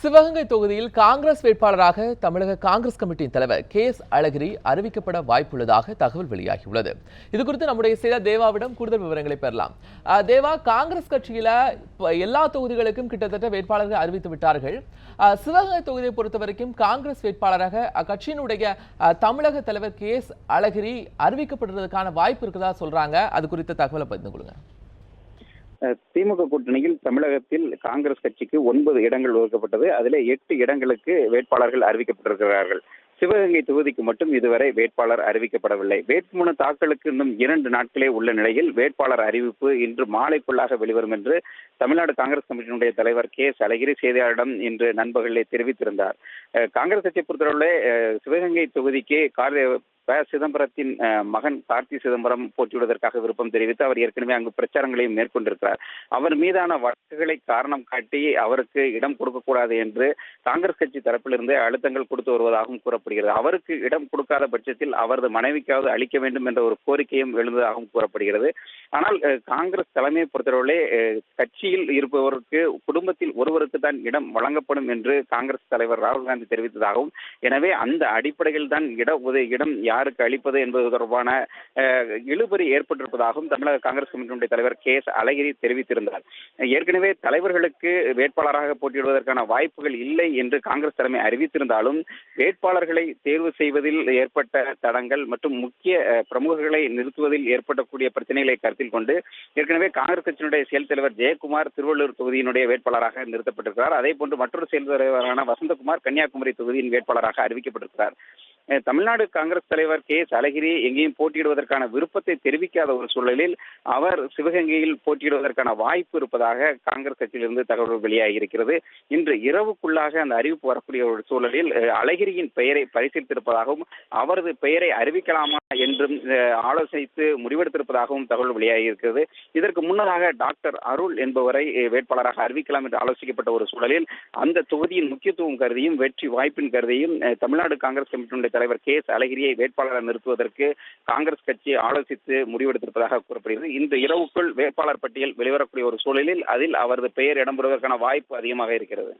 சிவகங்கை தொகுதியில் காங்கிரஸ் வேட்பாளராக தமிழக காங்கிரஸ் கமிட்டியின் தலைவர் கே எஸ் அழகிரி அறிவிக்கப்பட வாய்ப்புள்ளதாக தகவல் வெளியாகியுள்ளது. இது குறித்து நம்முடைய சில தேவாவிடம் கூடுதல் விவரங்களை பெறலாம். தேவா காங்கிரஸ் கட்சியில எல்லா தொகுதிகளுக்கும் கிட்டத்தட்ட வேட்பாளர்கள் அறிவித்து விட்டார்கள். சிவகங்கை தொகுதியை பொறுத்த வரைக்கும் காங்கிரஸ் வேட்பாளராக அக்கட்சியினுடைய தமிழக தலைவர் கே எஸ் அழகிரி அறிவிக்கப்படுறதுக்கான வாய்ப்பு இருக்கதா சொல்றாங்க. அது குறித்த தகவலை பகிர்ந்து கொள்ளுங்க. திமுக கூட்டணியில் தமிழகத்தில் காங்கிரஸ் கட்சிக்கு ஒன்பது இடங்கள் ஒதுக்கப்பட்டது. அதில் எட்டு இடங்களுக்கு வேட்பாளர்கள் அறிவிக்கப்பட்டிருக்கிறார்கள். சிவகங்கை தொகுதிக்கு மட்டும் இதுவரை வேட்பாளர் அறிவிக்கப்படவில்லை. வேட்புமனு தாக்கலுக்கு இன்னும் இரண்டு நாட்களே உள்ள நிலையில் வேட்பாளர் அறிவிப்பு இன்று மாலைக்குள்ளாக வெளிவரும் என்று தமிழ்நாடு காங்கிரஸ் கமிட்டியினுடைய தலைவர் கே. எஸ் அழகிரி செய்தியாளரிடம் இன்று நண்பர்களே தெரிவித்திருந்தார். காங்கிரஸ் கட்சியை பொறுத்தவரை சிவகங்கை தொகுதிக்கு கார் ப சிதம்பரத்தின் மகன் கார்த்தி சிதம்பரம் போட்டியிடுவதற்காக விருப்பம் தெரிவித்து அவர் ஏற்கனவே அங்கு பிரச்சாரங்களையும் மேற்கொண்டிருக்கிறார். அவர் மீதான வழக்குகளை காரணம் காட்டி அவருக்கு இடம் கொடுக்கக்கூடாது என்று காங்கிரஸ் கட்சி தரப்பிலிருந்து அழுத்தங்கள் கொடுத்து வருவதாகவும் கூறப்படுகிறது. அவருக்கு இடம் கொடுக்காத பட்சத்தில் அவரது மனைவிக்காவது அளிக்க வேண்டும் என்ற ஒரு கோரிக்கையும் எழுந்ததாகவும் கூறப்படுகிறது. ஆனால் காங்கிரஸ் தலைமையை பொறுத்தவரை கட்சியில் இருப்பவருக்கு குடும்பத்தில் ஒருவருக்கு தான் இடம் வழங்கப்படும் என்று காங்கிரஸ் தலைவர் ராகுல் காந்தி தெரிவித்ததாகவும் எனவே அந்த அடிப்படையில் தான் இட உதவி இடம் யாருக்கு அளிப்பது என்பது தொடர்பான இழுபறி ஏற்பட்டிருப்பதாகவும் தமிழக காங்கிரஸ் கமிட்டியுடைய தலைவர் கே எஸ் அழகிரி தெரிவித்திருந்தார். ஏற்கனவே தலைவர்களுக்கு வேட்பாளராக போட்டியிடுவதற்கான வாய்ப்புகள் இல்லை என்று காங்கிரஸ் தலைமை அறிவித்திருந்தாலும் வேட்பாளர்களை தேர்வு செய்வதில் ஏற்பட்ட தடங்கள் மற்றும் முக்கிய பிரமுகர்களை நிறுத்துவதில் ஏற்படக்கூடிய பிரச்சனைகளை கருத்தில் கொண்டு ஏற்கனவே காங்கிரஸ் கட்சியினுடைய செயல் தலைவர் ஜெயக்குமார் திருவள்ளூர் தொகுதியினுடைய வேட்பாளராக நிறுத்தப்பட்டிருக்கிறார். அதே போன்று மற்றொரு செயல் தலைவரான வசந்தகுமார் கன்னியாகுமரி தொகுதியின் வேட்பாளராக அறிவிக்கப்பட்டிருக்கிறார். தமிழ்நாடு காங்கிரஸ் தலைவர் கே எஸ் அழகிரி எங்கேயும் போட்டியிடுவதற்கான விருப்பத்தை தெரிவிக்காத ஒரு சூழலில் அவர் சிவகங்கையில் போட்டியிடுவதற்கான வாய்ப்பு இருப்பதாக காங்கிரஸ் கட்சியிலிருந்து தகவல் வெளியாகி இருக்கிறது இன்று இரவுக்குள்ளாக அந்த அறிவிப்பு வரக்கூடிய ஒரு சூழலில் அழகிரியின் பெயரை பரிசீலித்திருப்பதாகவும் அவரது பெயரை அறிவிக்கலாமா என்றும் ஆலோசித்து முடிவெடுத்திருப்பதாகவும் தகவல் வெளியாகி இருக்கிறது இதற்கு முன்னதாக டாக்டர் அருள் என்பவரை வேட்பாளராக அறிவிக்கலாம் என்று ஆலோசிக்கப்பட்ட ஒரு சூழலில் அந்த தொகுதியின் முக்கியத்துவம் கருதியும் வெற்றி வாய்ப்பின் கருதியும் தமிழ்நாடு காங்கிரஸ் கமிட்டியினுடைய தலைவர் கே எஸ் அழகிரியை வேட்பாளராக நிறுத்துவதற்கு காங்கிரஸ் கட்சி ஆலோசித்து முடிவெடுத்திருப்பதாக கூறப்படுகிறது. இந்த இரவுக்குள் வேட்பாளர் பட்டியல் வெளிவரக்கூடிய ஒரு சூழலில் அதில் அவரது பெயர் இடம்பெறுவதற்கான வாய்ப்பு அதிகமாக இருக்கிறது.